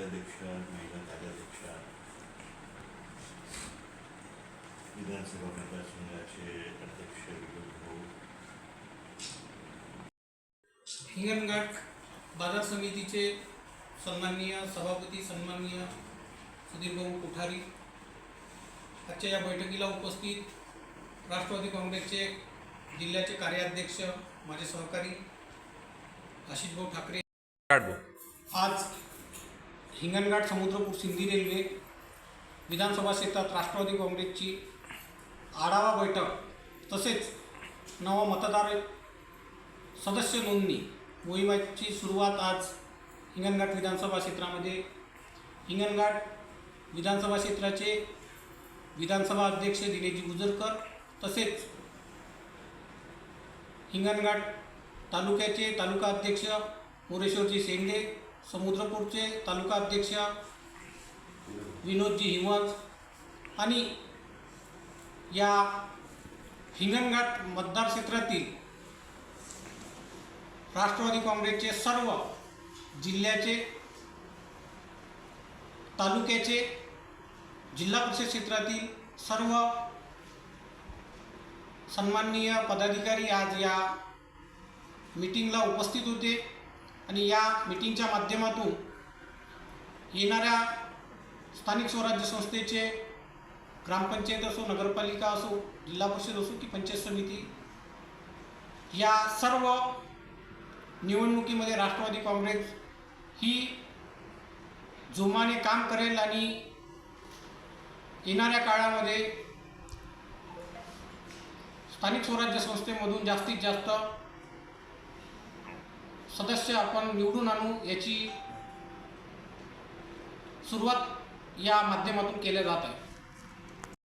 जिल्हाध्यक्ष महिला कार्याध्यक्ष विधानसभा मतदारसंघाचे अध्यक्ष विनोद भाऊ हिंगणघाट बाजार समितीचे सन्माननीय सभापती सन्माननीय सुधीरभाऊ कोठारी आजच्या या बैठकीला उपस्थित राष्ट्रवादी काँग्रेसचे जिल्ह्याचे कार्याध्यक्ष माझे सहकारी आशिषभाऊ ठाकरे. आज हिंगणघाट समुद्रपूर सिंधी रेल्वे विधानसभा क्षेत्रात राष्ट्रवादी काँग्रेसची आढावा बैठक तसेच नवा मतदार सदस्य नोंदणी मोहिमेची सुरुवात आज हिंगणघाट विधानसभा क्षेत्रामध्ये. हिंगणघाट विधानसभा क्षेत्राचे विधानसभा अध्यक्ष दिनेशजी गुजरकर तसेच हिंगणघाट तालुक्याचे तालुका अध्यक्ष मोरेश्वरजी शेंडे समुद्रपूरचे तालुका अध्यक्ष विनोदजी हिमत आणि या हिंगणघाट मतदार क्षेत्रातील राष्ट्रवादी काँग्रेसचे सर्व जिल्ह्याचे तालुक्याचे जिल्हा परिषद क्षेत्रातील सर्व सन्माननीय पदाधिकारी आज या मीटिंगला उपस्थित होते. आणि या मिटिंगच्या माध्यमातून येणाऱ्या स्थानिक स्वराज्य संस्थेचे ग्रामपंचायत असो नगरपालिका असो जिल्हा परिषद असो की पंचायत समिती या सर्व निवडणुकीमध्ये राष्ट्रवादी काँग्रेस ही जोमाने काम करेल आणि येणाऱ्या काळामध्ये स्थानिक स्वराज्य संस्थेमधून जास्तीत जास्त सदस्य आपण निवडून आणू याची सुरुवात या माध्यमातून केल्या जात आहे.